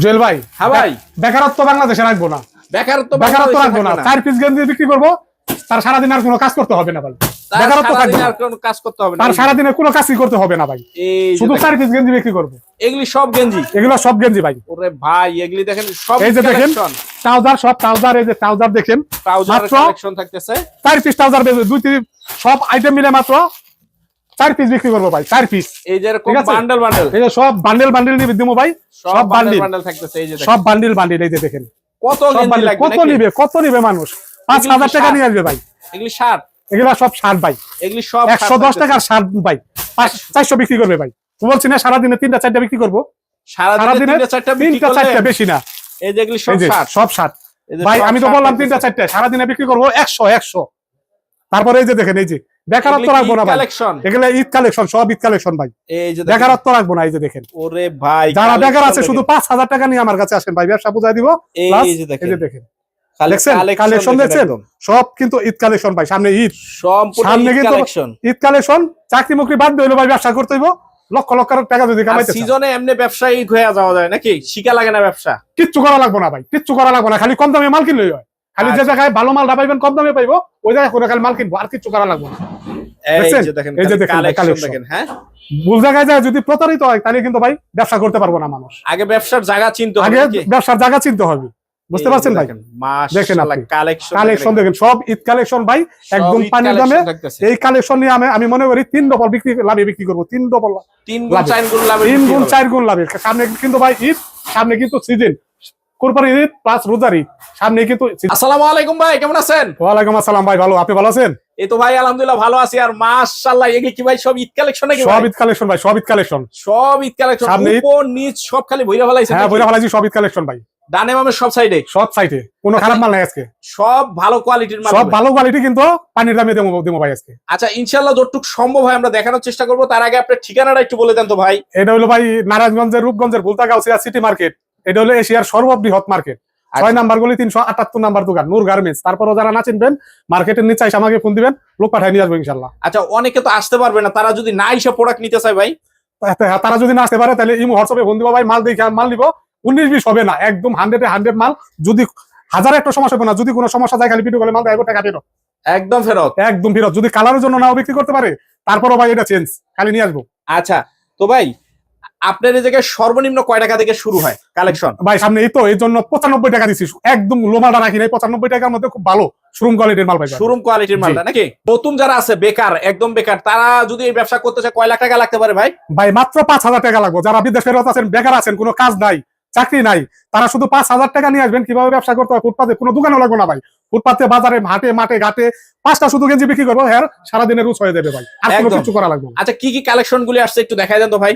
জুয়েল ভাই হ্যাঁ ভাই। বেকারত্ব বাংলাদেশে রাখব না। বেকারত্ব বেকারত্ব রাখব না। চার পিস গেঞ্জি বিক্রি করব তার সারাদিন আর কোনো কাজ করতে হবে না ভাই। বেকারত্ব সারাদিন থাকবে না। আর কোনো কাজ করতে হবে না। সারাদিনে কোনো কাজই করতে হবে না ভাই। শুধু চার পিস গেঞ্জি বিক্রি করব। এগুলি সব গেঞ্জি। এগুলো সব গেঞ্জি ভাই। ওরে ভাই এগুলি দেখেন সব এই যে দেখেন ট্রাউজার সব ট্রাউজার এই যে ট্রাউজার দেখেন ট্রাউজার কালেকশন থাকতেছে। চার পিস ট্রাউজার দুই তিন সব আইটেম মিলে মাত্র চার পিস বিক্রি করব ভাই চার পিস এই যে এরকম বান্ডেল বান্ডেল এই যে সব বান্ডেল বান্ডেল ভাই সব বান্ডেল বান্ডিল বান্ডেল থাকতেছে এই যে দেখেন। সব বান্ডিল বান্ডিল এই যে দেখেন। কত লাগবে নিবে কত নিবে মানুষ? পাঁচ এগুলো কি হাজার টাকা শার্ট? নিয়ে আসবে ভাই। এগুলি সব ষাট ভাই। এগুলি সব ভাই। পাঁচ- চারশো বিক্রি করবে ভাই। বলছি না তিনটা চারটা বিক্রি করব। সারা চারটা তিনটা চারটা বেশি না। এই যে এগুলি সব ভাই আমি তো বললাম তিনটা চারটা। সারাদিনে বিক্রি করব একশো একশো। তারপরে এই যে দেখেন এই যে বেকারত্ব রাখব না কালেকশন এগুলো ঈদ কালেকশন সব ঈদ কালেকশন ভাই। এই যে বেকারত্ব রাখব না এই যে দেখেন। ওরে ভাই যারা বেকার আছে শুধু পাঁচ হাজার টাকা নিয়ে আমার কাছে আসেন ভাই ব্যবসা বুঝাই দিব। এই যে দেখেন। দেখছেন? সব কিন্তু ঈদ কালেকশন ভাই সামনে ঈদ। সামনে ঈদ কিন্তু- কালেকশন ঈদ কালেকশন চাকরি মুকরি বাদ দিলে ভাই ব্যবসা করতে হইব। লক্ষ লক্ষ টাকা যদি কামাইতে। সিজনে এমনি ব্যবসায়িক হয়ে যাওয়া যায় নাকি? শিকা লাগে না ব্যবসা। কিচ্ছু করা লাগবে না ভাই কিচ্ছু করা লাগবে না খালি কম দামে মাল কিনলেই হয়। খালি যে। জায়গায় ভালো মাল পাইবেন কম দামে পাইবো ওই জায়গায় করে খালি মাল কিনবো আর কিচ্ছু করা লাগবে না। হ্যাঁ? ভুল জায়গায় যায় যদি প্রতারিত হয় তাহলে কিন্তু ভাই ব্যবসা করতে পারব না মানুষ। আগে ব্যবসার জায়গা চিনতে হবে আগে ব্যবসার জায়গা চিনতে হবে। বুঝতে পারছেন ভাই? দেখেন, কালেকশন সব ঈদ কালেকশন ভাই একদম পানির দামে। এই কালেকশন নিয়ে আমি আমি মনে করি তিন ডবল বিক্রি লাভে বিক্রি করব তিন ডবল তিন গুণ চার গুণ লাভে তিন গুণ চার গুণ সামনে কিন্তু ভাই ঈদ সামনে কিন্তু সিজন কোরবানি ঈদ প্লাস রোজার ঈদ। সামনে কিন্তু আসসালামু আলাইকুম ভাই কেমন আছেন? ওয়ালাইকুম আসসালাম ভাই ভালো। আপনি ভালো আছেন? এই তো ভাই আলহামদুলিল্লাহ ভালো আছি। আর মাশাআল্লাহ এগুলি কি ভাই সব ঈদ কালেকশন নাকি সব? ঈদ কালেকশন ভাই সব ঈদ কালেকশন সব ঈদ কালেকশন উপর নিচ সব খালি ফেলাইছে হ্যাঁ সব ঈদ কালেকশন ভাই। ডানে বামে সব সাইডে সব সাইটে কোনো খারাপ মাল নাই আজকে। সব ভালো কোয়ালিটির মাল সব ভালো কোয়ালিটি কিন্তু পানির দামে দেবো দেবো ভাই আজকে। আচ্ছা ইনশাআল্লাহ যতটুকু সম্ভব হয় আমরা দেখানোর চেষ্টা করব। তার আগে আপনার ঠিকানাটা একটু বলে দেন তো ভাই। এটা হলো ভাই নারায়ণগঞ্জের রূপগঞ্জের ভুলতাগাউসিয়া সিটি মার্কেট এটা হলো এশিয়ার সর্ববৃহৎ মার্কেট। আচ্ছা। ছয় নাম্বার গুলি তিনশো আটাত্তর নাম্বার দোকান নূর গার্মেন্টস। তারপরও যারা না চিনবেন মার্কেটের নিচে এসে আমাকে ফোন দিবেন লোক পাঠায় নিয়ে আসব ইনশাল্লাহ। আচ্ছা অনেকে তো আসতে পারবে না তারা যদি না এসে প্রোডাক্ট নিতে চায় ভাই? তারা যদি না আসতে পারে তাহলে ইমো হোয়াটসঅ্যাপে ফোন দিব ভাই মাল দেখে মাল নিব। উনিশ বিশ হবে না একদম হান্ড্রেডে হান্ড্রেড মাল। যদি হাজার একটা সমস্যা হবে না যদি কোনো সমস্যা যায় খালি ভিডিও করে মাল দেয় টাকা ফেরত। একদম ফেরত। একদম ফেরত। যদি কালারের জন্য নাও বিক্রি করতে পারে তারপরও ভাই এটা চেঞ্জ খালি নিয়ে আসব। আচ্ছা তো ভাই আপনার এই জায়গায় সর্বনিম্ন কয় টাকা থেকে শুরু হয় কালেকশন ভাই সামনে এই তো এই জন্য পঁচানব্বই টাকা দিচ্ছি একদম লোমাটা রাখি নাই পঁচানব্বই টাকার মধ্যে খুব ভালো শোরুম কোয়ালিটির মাল পাইবে শোরুম কোয়ালিটির মালটা নাকি? নতুন যারা আছে বেকার একদম বেকার তারা যদি এই ব্যবসা করতে চায় কয় লাখ টাকা লাগতে পারে ভাই? ভাই মাত্র পাঁচ হাজার টাকা লাগবে। যারা বিদেশ ফেরত আছেন বেকার আছেন কোনো কাজ নাই চাকরি নাই তারা শুধু পাঁচ হাজার টাকা নিয়ে আসবেন কীভাবে ব্যবসা করতে হয় ফুটপাতে কোনো দোকানও লাগবে না ভাই। ফুটপাতে বাজারে হাটে মাঠে ঘাটে পাঁচটা শুধু গেঞ্জি বিক্রি করব হ্যাঁ সারাদিনের রুচ হয়ে যাবে ভাই। আর কোনো। কিছু করা লাগবে আচ্ছা কি কি কালেকশন গুলি আসছে একটু দেখাই দেন তো ভাই।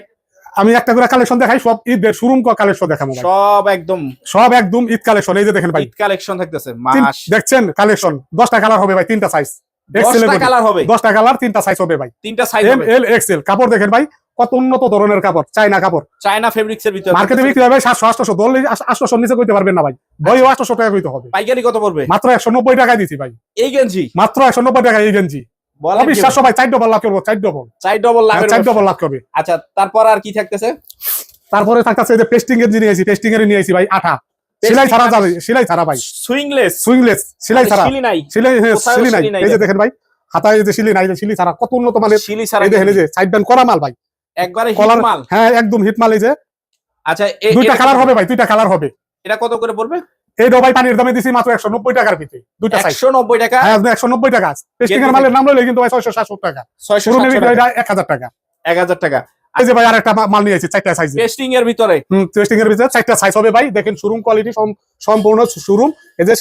আমি একটা করে কালেকশন দেখাই সব ঈদের শোরুম কালেকশন দেখাবো সব একদম সব একদম ঈদ কালেকশন এই যে দেখেন ভাই। ঈদ কালেকশন থাকতেছে মাস। দেখছেন কালেকশন দশটা কালার হবে ভাই তিনটা সাইজ কালার হবে। দশটা কালার তিনটা সাইজ হবে ভাই। তিনটা সাইজ এম এল এক্সেল কাপড় দেখেন ভাই কত উন্নত ধরনের কাপড় চাইনা কাপড়। চায়না ফেব্রিক্স এর ভিতরে মার্কেটে বিক্রি হবে সাতশো আটশো দলে আটশো নিচে করতে পারবেন না ভাই। বই আটশো টাকা কইতে হবে। পাইকারি কত পড়বে? মাত্র একশো নব্বই টাকায় দিছি ভাই। এই গেঞ্জি? মাত্র একশো নব্বই টাকা এই গেঞ্জি। অবিশ্বাস্য ভাই? চার ডবল লাভ করব চার ডবল চার ডবল লাভের চার ডবল লাভ করবে। আচ্ছা তারপর আর কি থাকতেছে? তারপরে থাকতেছে যে পেস্টিং গেঞ্জি নিয়েছি পেস্টিং এর নিয়েছি ভাই আঠা। সেলাই ছাড়া যাবে সেলাই ছাড়া ভাই। সুইংলেস সেলাই ছাড়া। হ্যাঁ, কোথাও সিলি নাই। সিলি নাই এই যে দেখেন। ভাই হাতায় যে সিলি নাই সিলি ছাড়া কত উন্নত মানের শিলি ছাড়া এই দেখেন যে সাইড ব্যান্ড করা মাল ভাই। একবারে হিট মাল। হ্যাঁ একদম হিট মাল এই যে। আচ্ছা দুইটা কালার হবে ভাই দুইটা কালার হবে। এটা কত করে পড়বে? এইটা ভাই পানির দামে দিছি মাত্র একশো নব্বই টাকার ভিতরে দুইটা একশো নব্বই টাকা? হ্যাঁ একশো নব্বই টাকা। পেস্টিং এর মালের নাম লইলে কিন্তু ভাই ছয়শো সাতশো টাকা। ছয়শো এক হাজার টাকা। এক হাজার টাকা। এই যে ভাই আর একটা মাল নিয়েছি চারটা সাইজ পেস্টিং এর ভিতরে? হুম এর ভিতরে চারটা সাইজ হবে ভাই। দেখেন শোরুম কোয়ালিটি সম্পূর্ণ শোরুম এই যে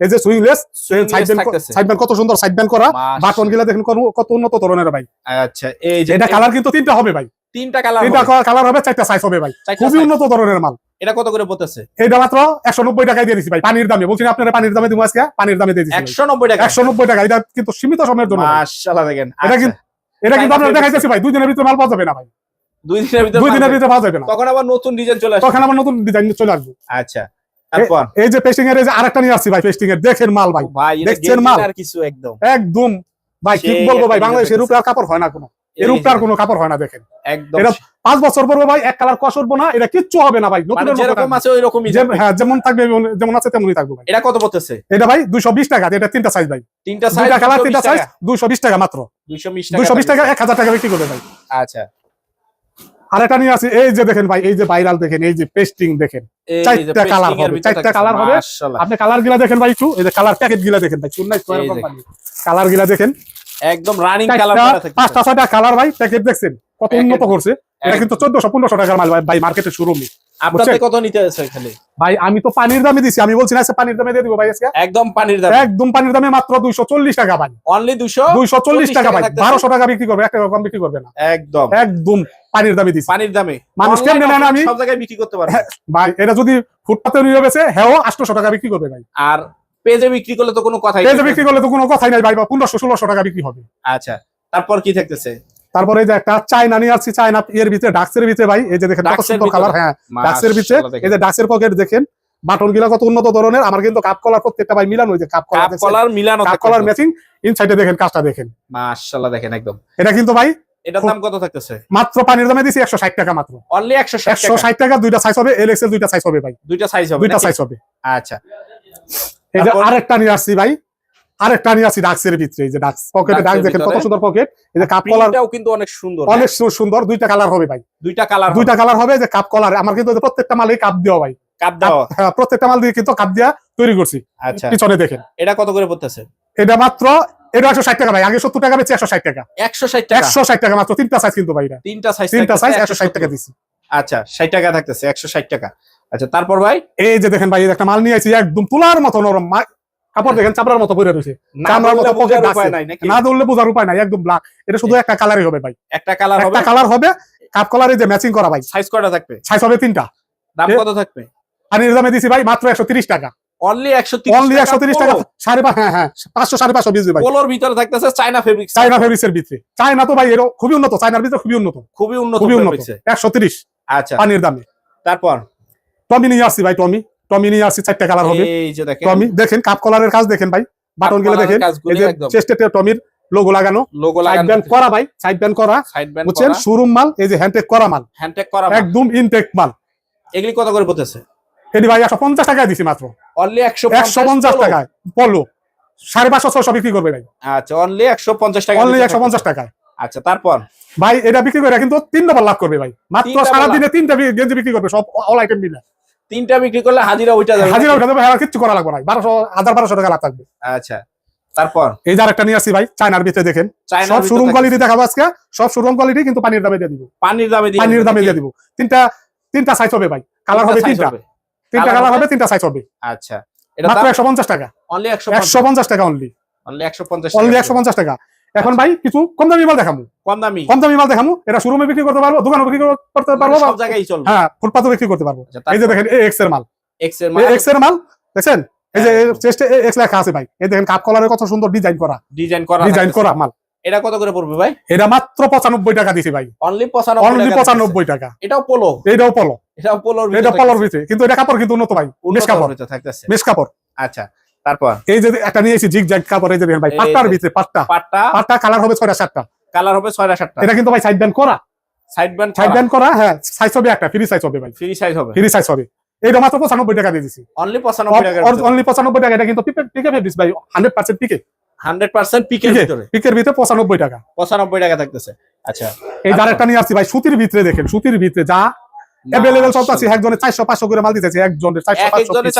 এই যে সুইংলেস সাইড ব্যান্ড থাকতেছে। সাইড ব্যান্ড কত সুন্দর সাইড ব্যান্ড করা। মাস- বাটনগুলা দেখেন কত- কত উন্নত ধরনের ভাই। আচ্ছা এই যে এটা কালার কিন্তু তিনটা হবে ভাই। তিনটা কালার তিনটা কালার হবে চারটা সাইজ হবে ভাই। খুবই উন্নত ধরনের মাল। এটা কত করে পড়তেছে? এইটা মাত্র একশো নব্বই টাকায় দিয়ে দিচ্ছি ভাই পানির দামে। বলছি আপনারা পানির দামে দিব আজকে? পানির দামে দিয়ে দিচ্ছি একশো নব্বই টাকা। একশো নব্বই টাকা এটা কিন্তু সীমিত সময়ের জন্য। মাশাআল্লাহ দেখেন। এটা আচ্ছা, কিন্তু- এটা কিন্তু আপনার দেখাইতেছি ভাই দুই দিনের ভিতরে মাল পাওয়া যাবে না ভাই। দুই দিনের ভিতরে দুই দিনের ভিতরে পাওয়া যাবে না। তখন আবার নতুন ডিজাইন চলে আসবে। তখন আবার নতুন ডিজাইন চলে আসবে। আচ্ছা এই যে পেস্টিং এর এই যে আরেকটা নিয়ে আসছি ভাই পেস্টিং এর। দেখেন মাল ভাই দেখছেন মাল? আর কিছু একদম। একদম। ভাই কি বলব ভাই বাংলাদেশের আর কাপড় হয় না কোনো। এর উপরে আর কোনো কাপড় হয় না দেখেন। একদম এটা পাঁচ বছর পরে ভাই এক কালার কষ উঠবো না এটা কিচ্ছু হবে না ভাই মানে নতুনের যেরকম আছে ওই রকমই হ্যাঁ যেমন থাকবে যেমন আছে তেমনই থাকবে ভাই। এটা কত পড়তেছে? এটা ভাই দুইশো বিশ টাকা এটা তিনটা সাইজ ভাই। তিনটা সাইজ দুইটা কালার তিনটা সাইজ দুইশো বিশ টাকা মাত্র। দুইশো বিশ দুইশো বিশ টাকা এক হাজার টাকা বিক্রি করবে ভাই। আচ্ছা। আর একটা নিয়ে আসি এই যে দেখেন ভাই এই যে ভাইরাল দেখেন এই যে পেস্টিং দেখেন চারটা এর হবে, চারটা কালার হবে। আপনি কালার গিলা দেখেন ভাই একটু এই যে কালার প্যাকেট গিলা দেখেন ভাই চুন্নাই কোম্পানি কালার গিলা দেখেন। একদম রানিং কালার পাঁচটা ছয়টা কালার ভাই প্যাকেট দেখছেন। কত উন্নত করছে। এটা কিন্তু চোদ্দশো পনেরোশো টাকার মাল ভাই, মার্কেটে শোরুমই আপনাদের কত নিতে আছে খালি ভাই আমি তো পানির দামে দিছি। আমি বলছি না পানির দামে দিয়ে দিব ভাই আজকে। একদম পানির দাম। একদম পানির দামে মাত্র দুইশো চল্লিশ টাকা ভাই। অনলি দুশো দুইশো চল্লিশ টাকা ভাই। টাকা বিক্রি করবে এক টাকা কম বিক্রি করবে না। একদম। একদম পানির দামে দিছি। পানির দামে। মানুষ কেমনে নেন আমি? সব জায়গায় বিক্রি করতে পারবে হ্যাঁ। ভাই এটা যদি ফুটপাতে নিয়ে হ্যাঁ আটশোশো টাকা বিক্রি করবে ভাই। আর পেজে বিক্রি করলে তো কোনো কথাই পেজে। বিক্রি করলে তো কোনো কথাই নাই ভাই বা পনেরোশো ষোলোশো টাকা বিক্রি হবে। আচ্ছা তারপর কি থাকতেছে? তারপরে এই যে একটা চায়না নিয়ে আসছি চায়না এর ভিতরে ডাক্সের ভিতরে ভাই এই যে দেখেন কত সুন্দর কালার হ্যাঁ ডাক্সের ভিতরে এই যে ডাক্সের পকেট দেখেন বাটন গিলা কত উন্নত ধরনের আমার কিন্তু কাপ কলার প্রত্যেকটা ভাই মিলানো ওই যে কাপ কলার কাপ কলার মিলানো কাপ কলার ম্যাচিং ইনসাইডে দেখেন কাজটা দেখেন। মাশাআল্লাহ দেখেন একদম। এটা কিন্তু ভাই এটার দাম কত থাকতেছে? মাত্র পানির দামে দিছি একশো ষাট টাকা মাত্র। অনলি একশো ষাট একশো ষাট টাকা দুইটা সাইজ হবে এল এক্সেল দুইটা সাইজ হবে ভাই। দুইটা সাইজ হবে দুইটা সাইজ হবে। আচ্ছা। এই যে আরেকটা নিয়ে আসছি ভাই। আরেকটা নিয়ে আসছি ডাক্সের ভিতরে এই যে ডাক্স পকেটে ডাক্স দেখেন কত সুন্দর পকেট এই যে কাপ কলার কিন্তু অনেক সুন্দর অনেক সুন্দর। দুইটা কালার হবে ভাই। দুইটা কালার দুইটা কালার হবে যে কাপ কলার আমার কিন্তু প্রত্যেকটা মালেই কাপ দেওয়া ভাই। কাপ দেওয়া হ্যাঁ, প্রত্যেকটা মাল দিয়ে কিন্তু কাপ দিয়া তৈরি করছি। আচ্ছা। পিছনে দেখেন। এটা কত করে পড়তেছে? এটা মাত্র এটা একশো ষাট টাকা ভাই। আগে সত্তর টাকা বেচে একশো ষাট টাকা। একশো ষাট টাকা? একশো ষাট টাকা মাত্র। তিনটা সাইজ কিন্তু ভাই তিনটা সাইজ তিনটা সাইজ একশো ষাট টাকা দিচ্ছি আচ্ছা ষাট টাকা থাকতেছে একশো ষাট টাকা। আচ্ছা তারপর ভাই? এই যে দেখেন ভাই একটা মাল নিয়ে আইছি একদম তুলার মতো নরম কাপড় দেখেন চাপড়ার মতো পরে রয়েছে। চামড়ার মতো আছে। না ধরলে বোঝার উপায় নাই একদম ব্ল্যাক এটা শুধু একটা কালারই হবে ভাই। একটা কালার হবে? একটা কালার হবে কাপ কালারে যে ম্যাচিং করা ভাই। সাইজ কটা থাকবে? সাইজ হবে তিনটা। দাম কত থাকবে? পানির দামে দিছি ভাই মাত্র একশো তিরিশ টাকা। অনলি একশো অনলি একশো তিরিশ টাকা সাড়ে পাঁচ হ্যাঁ হ্যাঁ পাঁচশো সাড়ে পাঁচশো বিশ ভাই। পোলোর ভিতরে থাকতেছে চায়না ফেব্রিক চাইনা ফেব্রিক্সের ভিতরে। চায়না তো ভাই এর খুবই উন্নত চায়নার ভিতরে খুবই উন্নত। খুবই উন্নত খুবই উন্নত। ফেব্রিক্সে একশো তিরিশ আচ্ছা। পানির দামে। তারপর? টমি নিয়ে আসছি ভাই টমি টমি নিয়ে আসছি চারটা কালার হবে। দেখেন। টমি দেখেন কাপ কলারের কাজ দেখেন ভাই। বাটনগুলো দেখেন এই যে চেস্টে টমির লোগো লাগানো। লোগো লাগানো ব্যান্ড করা ভাই সাইড ব্যান্ড করা। সাইড ব্যান্ড বুঝছেন? শোরুম মাল এই যে হ্যান্ডটেক করা মাল। হ্যান্ডটেক করা একদম ইনটেক মাল। এগুলি কত করে পড়তেছে? এটি ভাই একশো পঞ্চাশ টাকায় দিছি মাত্র। অনলি একশো একশো পঞ্চাশ টাকায় পলো সাড়ে পাঁচশো বিক্রি করবে ভাই। আচ্ছা অনলি একশো পঞ্চাশ টাকা অনলি দিতে একশো পঞ্চাশ থাকতেছে। টাকায়। আচ্ছা তারপর? ভাই এটা বিক্রি করে কিন্তু তিন ডবল লাভ করবে ভাই। মাত্র সারাদিনে তিনটা গেঞ্জি বিক্রি করবে সব অল আইটেম মিলে। তিনটা বিক্রি করলে হাজিরা ওইটা যাবে। হাজিরা দেবে আর কিচ্ছু করা লাগবে না। বারোশো হাজার বারোশো টাকা লাভ থাকবে। আচ্ছা তারপর? এই যে আরেকটা নিয়ে আসি ভাই চায়নার ভিতরে দেখেন। সব শোরুম কোয়ালিটি দেখাবো আজকে। সব শোরুম কোয়ালিটি কিন্তু পানির দামে দিয়ে দিব। পানির দামে দিয়ে পানির দামে? দিয়ে দিব। তিনটা তিনটা সাইজ হবে ভাই। কালার হবে তিনটা। তিনটা। কালার হবে? তিনটা সাইজ হবে। আচ্ছা। এটা মাত্র দাম? একশো পঞ্চাশ টাকা। অনলি একশো একশো পঞ্চাশ টাকা অনলি অনলি একশো পঞ্চাশ অনলি একশো পঞ্চাশ টাকা। এখন ভাই কিছু কম দামি মাল দেখামু। কম দামি? কম দামি মাল দেখামু এটা শোরুমে বিক্রি করতে পারব দোকানে বিক্রি করতে পারব মানে বা- সব জায়গায় চলবে। হ্যাঁ ফুটপাতে বিক্রি করতে পারব। আচ্ছা, এই যে দেখেন এ এক্সের মাল। X এর মাল? এক্সের মাল দেখছেন? এই যে হ্যাঁ। চেস্টে এক্স লেখা আছে ভাই। এই দেখেন কাপ কলারের কত সুন্দর ডিজাইন করা। ডিজাইন করা ডিজাইন করা মাল। এটা কত করে পড়বে ভাই? এটা মাত্র পঁচানব্বই টাকা দিছি ভাই। অনলি পঁচানব্বই অনলি টাকা পঁচানব্বই টাকা। এটাও পোলো এইটাও পলো এটাও পোলোর এটা পলোর ভিতরে। কিন্তু এটা কাপড় কিন্তু উন্নত ভাই। মেশ কাপড়। থাকতেছে। মেশ কাপড়। আচ্ছা। তারপর? এই যে একটা নিয়েছি জিগ জ্যাগ কাপড় এই যে ভাই পাট্টার ভিতরে পাট্টা। পাটটা। পাট্টা কালার হবে ছয়টা সাতটা। কালার হবে ছয়টা সাতটা। এটা কিন্তু ভাই সাইড ব্যান্ড করা। সাইড ব্যান্ড সাইড ব্যান্ড করা হ্যাঁ সাইজ হবে একটা ফ্রি সাইজ হবে ভাই। ফ্রি সাইজ হবে। ফ্রি সাইজ হবে। এটা মাত্র পঁচানব্বই টাকা দিয়ে দিছি। অনলি পঁচানব্বই টাকা অনলি পঁচানব্বই টাকা এটা কিন্তু পিকে ফেব্রিক্স ভাই hundred percent PK hundred percent পিকের PK ভিতরে। পিকের ভিতরে পঁচানব্বই টাকা। পঁচানব্বই টাকা থাকতেছে। আচ্ছা। এই আরেকটা নিয়ে আসছি ভাই সুতির ভিতরে দেখেন সুতির ভিতরে যা সব আছে পাঁচশো করে মাল দিতেছে একজনের একজনে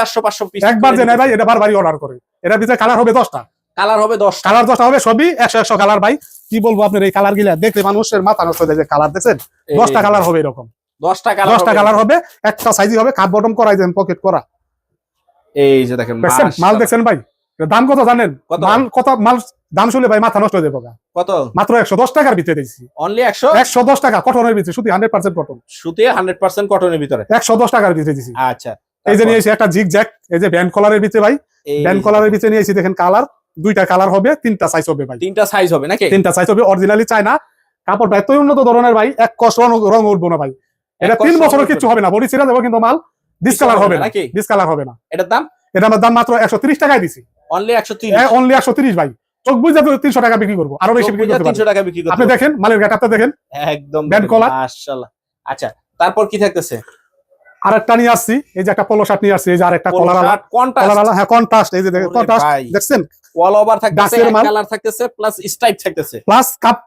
পিস একবার যে ভাই এটা বারবারই অর্ডার করে। এটার ভিতরে কালার হবে দশটা। কালার হবে দশটা। কালার দশটা হবে সবই কালার ভাই। কি বলব আপনার এই কালার গিলা? দেখলে মানুষের মাথা নষ্ট হয়ে যায় কালার দেখছেন দশটা কালার হবে এরকম। দশটা কালার দশটা কালার হবে একটা সাইজই হবে কাপ বটম করাই দেন পকেট করা। এই যে দেখেন মাল। দেখছেন ভাই? দাম কত জানেন? মাল কত মাল দাম শুনলে ভাই মাথা নষ্ট হয়ে যাবে কত? মাত্র একশো দশ টাকার ভিতরে দিচ্ছি অনলি একশো? একশো দশ টাকা কটনের ভিতরে শুধু হান্ড্রেড পার্সেন্ট কটন। সুতে হান্ড্রেড পার্সেন্ট কটনের ভিতরে? একশো দশ টাকার ভিতরে দিচ্ছি আচ্ছা এই যে তারপর? নিয়ে একটা জিগ জ্যাক এই যে ব্যান্ড কলারের ভিতরে ভাই ব্যান্ড কলারের ভিতরে নিয়ে এসে দেখেন কালার দুইটা কালার হবে তিনটা সাইজ হবে ভাই। তিনটা সাইজ হবে নাকি? তিনটা সাইজ হবে অরিজিনালি চায় না কাপড়টা এতই উন্নত ধরনের ভাই এক কষ রং উঠবো না ভাই। এটা তিন বছরের কিছু হবে না বডি ছিঁড়া দেবো কিন্তু মাল ডিসকালার হবে না? ডিসকালার হবে না। এটার দাম? এটা আমার দাম মাত্র একশো তিরিশ টাকায় দিছি। অনলি একশো তিরিশ? অনলি একশো তিরিশ ভাই। চোখ বুঝে তিনশো টাকা বিক্রি করব। আরও বেশি বিক্রি তিনশো টাকা বিক্রি আপনি দেখেন মালের গেট আপনি দেখেন। একদম ব্যান্ড কলার। মাশাআল্লাহ। আচ্ছা তারপর কি থাকতেছে? আর একটা নিয়ে আসছি এই যে একটা পলো শার্ট নিয়ে আসছি এই যে আর একটা কলার আলা কলার আলা হ্যাঁ কন্ট্রাস্ট এই যে দেখেন কন্ট্রাস্ট দেখছেন? অল ওভার থাকতেছে। কালার থাকতেছে প্লাস স্ট্রাইপ থাকতেছে। প্লাস কাপ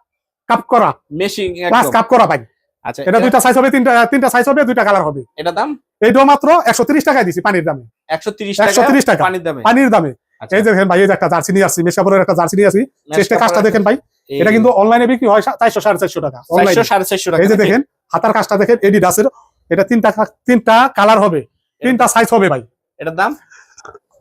কাপ করা। মেশিং প্লাস কাপ করা ভাই। আচ্ছা এটা দুইটা সাইজ হবে তিনটা তিনটা সাইজ হবে দুইটা কালার হবে। এটা দাম? এইটাও মাত্র একশো তিরিশ টাকায় দিছি পানির দামে। 130 টাকা 130 টাকা। পানির দামে। পানির দামে। এই যে দেখেন ভাই এই যে একটা জার্সি নিয়ে আসছি মেশাপুরের একটা জার্সি নিয়ে আসি চেষ্টা কাজটা দেখেন ভাই এটা কিন্তু অনলাইনে বিক্রি হয় চারশো সাড়ে চারশো টাকা অনলাইনে 400 450 টাকা এই যে দেখেন হাতার কাজটা দেখেন এডি ডাসের এটা তিনটা তিনটা কালার হবে তিনটা সাইজ হবে ভাই। এটার দাম?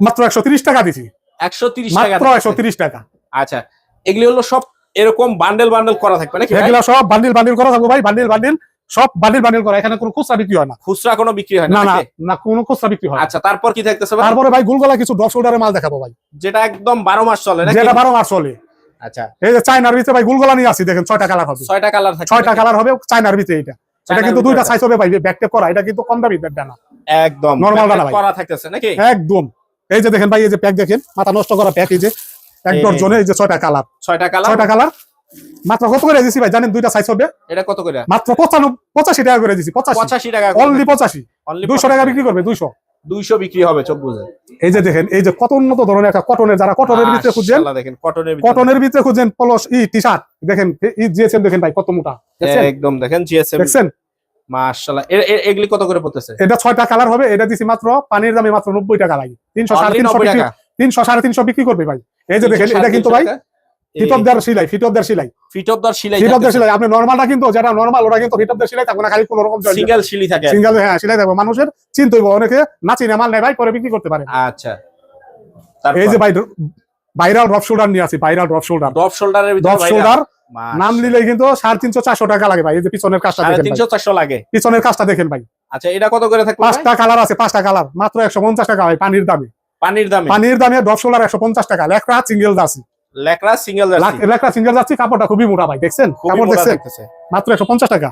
মাত্র একশো তিরিশ টাকা দিছি। 130 টাকা মাত্র। একশো তিরিশ টাকা। আচ্ছা এগুলি হলো সব এরকম বান্ডেল বান্ডেল করা থাকবে নাকি ভাই? সব বান্ডিল বান্ডিল করা থাকব ভাই বান্ডিল বান্ডিল সব বান্ডিল বান্ডিল করা এখানে কোনো খুচরা বিক্রি হয় না। খুচরা কোনো বিক্রি হয় না না না কোনো খুচরা বিক্রি হয় আচ্ছা তারপর কি থাকতেছে? তারপরে ভাই গুলগলা কিছু ড্রপ শোল্ডারের মাল দেখাবো ভাই। যেটা একদম 12 মাস চলে নাকি? যেটা বারো মাস চলে। আচ্ছা। এই যে চাইনার ভিতরে ভাই গুলগলা নিয়ে আসি দেখেন ছয়টা কালার হবে। ছয়টা কালার থাকে ছয়টা কালার হবে চাইনার ভিতরে এটা এটা কিন্তু দুইটা সাইজ হবে ভাই ব্যাকটেপ করা এটা কিন্তু কম দামি ব্যাগটা না। একদম। Packet দানা ভাই। করা থাকতেছে নাকি? একদম। এই যে দেখেন ভাই এই যে প্যাক দেখেন মাথা নষ্ট করা প্যাক এই যে এক এই- এই। যে ছয়টা কালার ছয়টা কালার ছয়টা কালার মাত্র কত করে দিছি ভাই? জানেন দুইটা সাইজ হবে। এটা কত করে? মাত্র পঁচানব্বই পঁচাশি টাকা করে দিছি পঁচাশি। 85 টাকা অনলি পঁচাশি। দুইশো টাকা বিক্রি করবে দুইশো। 200 বিক্রি হবে চোখ বুঝে এই যে দেখেন এই যে কত উন্নত ধরনের একটা কটনের যারা কটনের ভিতরে খুঁজছেন দেখেন কটনের ভিতরে। কটনের ভিতরে খুঁজছেন পলস ই টি শার্ট দেখেন ই জিএসএম দেখেন ভাই কত মোটা। একদম দেখেন জিএসএম দেখছেন? মাশাআল্লাহ। এগুলি কত করে পড়তেছে? এটা ছয়টা কালার হবে এটা দিছি মাত্র পানির দামে মাত্র নব্বই টাকা লাগে তিনশো সাড়ে তিনশো তিনশো সাড়ে তিনশো বিক্রি করবে ভাই। এই যে দেখেন এটা কিন্তু ভাই টাকা। এই ফিটপ দেওয়ার সিলাই ফিটপ সিলাই। ফিটপ সিলাই ফিটপ সিলাই। আপনি নর্মালটা কিন্তু যেটা নর্মাল ওটা কিন্তু ফিটপ সিলাই থাকবে না খালি কোনো রকম সিঙ্গেল সিলি থাকে। সিঙ্গেল হ্যাঁ সিলাই থাকবে। মানুষের চিন্তা অনেকে নাচি না নেয় ভাই পরে বিক্রি করতে পারে। আচ্ছা। এই যে ভাই ভাইরাল ড্রপ শোল্ডার নিয়ে আসি ভাইরাল ড্রপ শোল্ডার ড্রপ শোল্ডারের ভিতরে ড্রপ শোল্ডার নাম নিলেই কিন্তু সাড়ে তিনশো চারশো টাকা লাগে ভাই এই যে পিছনের কাজটা দেখেন তিনশো চারশো লাগে। পিছনের কাজটা দেখেন ভাই। আচ্ছা এটা কত করে থাকবে পাঁচটা কালার আছে পাঁচটা কালার মাত্র একশো পঞ্চাশ টাকা ভাই পানির দামে। পানির দামে? পানির দামে ড্রপ শোল্ডার একশো পঞ্চাশ টাকা। লেখা সিঙ্গেল যাচ্ছি লেকড়া সিঙ্গেল লেখা সিঙ্গেল যাচ্ছি কাপড়টা খুবই মোটা ভাই দেখছেন? কাপড় দেখছেন? মাত্র একশো পঞ্চাশ টাকা।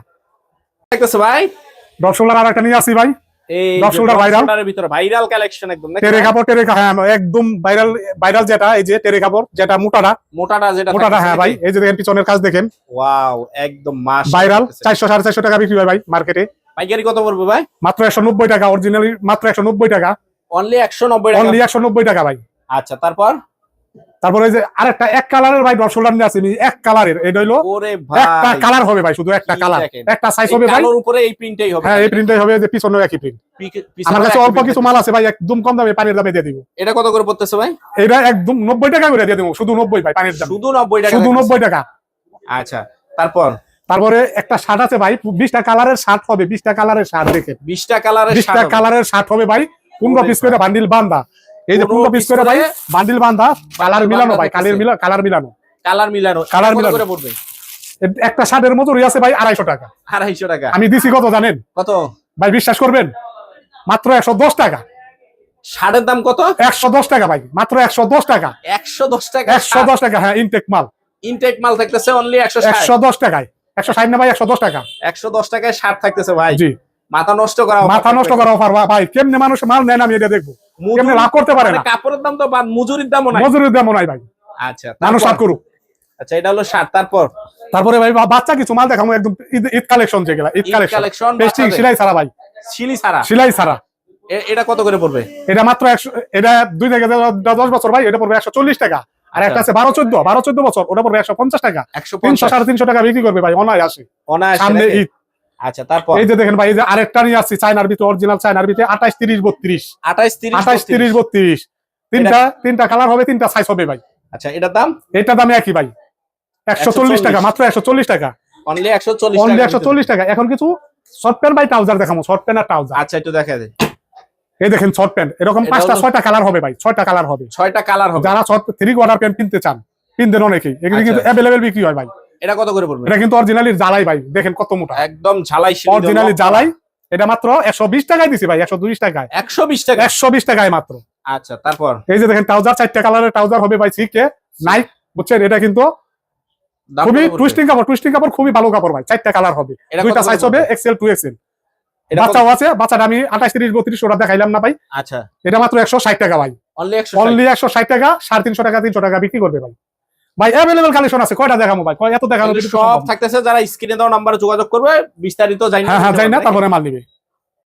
দেখতেছে ভাই? ড্রপ শোল্ডার আর একটা নিয়ে আসি ভাই। এই? শোল্ডারের ভিতরে ভাইরাল কালেকশন একদম নাকি টেরে কাপড় টেরে হ্যাঁ একদম ভাইরাল ভাইরাল যেটা এই যে টেরে কাপড় যেটা মোটাটা। মোটাটা যেটা মোটাটা হ্যাঁ ভাই এই যে দেখেন পিছনের কাজ দেখেন। ওয়াও একদম মাস ভাইরাল চারশো সাড়ে চারশো টাকা বিক্রি হয় ভাই মার্কেটে পাইকারি কত পড়বে ভাই? মাত্র একশো নব্বই টাকা অরিজিনালি মাত্র একশো নব্বই টাকা। অনলি একশো নব্বই টাকা। অনলি একশো নব্বই টাকা ভাই। আচ্ছা তারপর? তারপরে এই যে আরেকটা এক কালারের ভাই ড্রপ শোল্ডার নিয়ে আছে এক কালারের এটা হইল একটা ভাই কালার হবে ভাই শুধু একটা কালার। একটা সাইজ হবে ভাই। কালোর উপরে এই প্রিন্টটাই হবে হ্যাঁ এই প্রিন্টটাই হবে যে পিছনেও একই প্রিন্ট আমার কাছে অল্প কিছু মাল আছে ভাই একদম কম দামে পানির দামে দিয়ে দিব। এটা কত করে পড়তেছে ভাই? এটা একদম নব্বই টাকা করে দিয়ে দিব শুধু নব্বই ভাই পানির দাম। শুধু নব্বই টাকা শুধু থাকতেছে। নব্বই টাকা। আচ্ছা তারপর? তারপরে একটা শার্ট আছে ভাই বিশটা কালারের শার্ট হবে বিশটা কালারের শার্ট দেখে বিশটা কালারের বিশটা কালারের শার্ট হবে ভাই পনেরো ওরে পিস করে বান্ডিল বান্ধা। এই যে 15 পনেরো পিস করে ভাই বান্ডিল বান্ধা কালার মিলানো ভাই কালার। মিলা কালার মিলানো। কালার মিলানো কালার মিলানো। করে পড়বে? একটা শার্টের মজুরি আছে ভাই আড়াইশো টাকা। আড়াইশো টাকা। আমি দিছি কত জানেন? কত? ভাই বিশ্বাস করবেন মাত্র একশো দশ টাকা। শার্টের দাম কত? একশো দশ টাকা ভাই মাত্র একশো দশ টাকা। একশো দশ টাকা একশো দশ টাকা হ্যাঁ ইনটেক মাল। ইনটেক মাল থাকতেছে অনলি একশো একশো দশ টাকায়। একশো ষাট না ভাই একশো দশ টাকা। একশো দশ টাকায় শার্ট থাকতেছে ভাই। জি। মাথা নষ্ট করা মাথা নষ্ট করা অফার ভাই কেমনে মানুষ মাল নেন আমি এটা দেখব? কেমনে লাভ করতে পারে না? কাপড়ের দাম তো বাদ মজুরির দামও নাই। মজুরির দামও নাই ভাই। আচ্ছা মানুষ? লাভ করুক। আচ্ছা এটা হলো শার্ট তারপর? তারপরে ভাই বাচ্চা কিছু মাল দেখাবো একদম ঈদ- কালেকশন যেগুলা ঈদ কালেকশন পেস্টিং সিলাই ছাড়া ভাই। শিলি ছাড়া? সিলাই এ- এটা কত করে পড়বে? এটা মাত্র একশো এটা দুই থেকে দশ বছর ভাই এটা পড়বে একশো চল্লিশ টাকা। আর একটা আছে বারো চোদ্দ বারো চোদ্দ বছর ওটা পড়বে একশো পঞ্চাশ টাকা। একশো তিনশো সাড়ে তিনশো টাকা বিক্রি করবে ভাই অনায় আসে অনায়াসে সামনে? ঈদ। আচ্ছা তারপর? এই যে দেখেন ভাই এই যে আরেকটা নিয়ে আসছি চায়নার ভিতরে অরিজিনাল চায়নার ভিতরে আঠাইশ তিরিশ বত্রিশ। আঠাইশ তিরিশ আঠাইশ তিরিশ বত্রিশ। তিনটা তিনটা কালার হবে তিনটা সাইজ হবে ভাই। আচ্ছা এটার দাম? এটা দামে একই ভাই। একশো চল্লিশ টাকা মাত্র একশো চল্লিশ টাকা। অনলি একশো চল্লিশ অনলি একশো চল্লিশ টাকা। এখন কিছু শর্ট প্যান্ট বাই ট্রাউজার দেখাবো শর্ট প্যান্ট আর ট্রাউজার আচ্ছা একটু দেখা যায় এই দেখেন শর্ট প্যান্ট এরকম পাঁচটা ছয়টা কালার হবে ভাই ছয়টা কালার হবে। ছয়টা কালার হবে। যারা শর্ট থ্রি কোয়ার্টার প্যান্ট কিনতে চান কিনতেন অনেকেই। এগুলি কিন্তু আচ্ছা। অ্যাভেলেবেল বিক্রি হয় ভাই। এটা কত করে পড়বে? এটা কিন্তু অরিজিনালি জ্বালাই ভাই দেখেন কত মোটা। একদম ঝালাই অরিজিনালি জ্বালাই এটা মাত্র একশো বিশ টাকায় দিছি ভাই একশো টাকায়। একশো বিশ টাকা? একশো বিশ টাকায় মাত্র। আচ্ছা তারপর? এই যে দেখেন ট্রাউজার চারটা কালারের ট্রাউজার হবে ভাই সিকে নাইক বুঝছেন? এটা কিন্তু খুবই টুইস্টিং কাপড় টুইস্টিং কাপড় খুবই ভালো কাপড় ভাই চারটা কালার হবে। দুইটা সাইজ হবে এক্সেল টু এক্সেল বাচ্চাও আছে বাচ্চাটা আমি আঠাশ তিরিশ বত্রিশ ওটা দেখাইলাম না ভাই। আচ্ছা। এটা মাত্র একশো ষাট টাকা ভাই। অনলি একশো ষাট টাকা সাড়ে তিনশো টাকা তিনশো টাকা বিক্রি করবে ভাই। ভাই অ্যাভেলেবেল কালেকশন আছে। কয়টা দেখাবো ভাই? কয় এত দেখানো সব থাকতেছে যারা স্ক্রিনে দেওয়া নাম্বারে যোগাযোগ করবে বিস্তারিত জানি হ্যাঁ হ্যাঁ যাই না তারপরে মাল নিবে।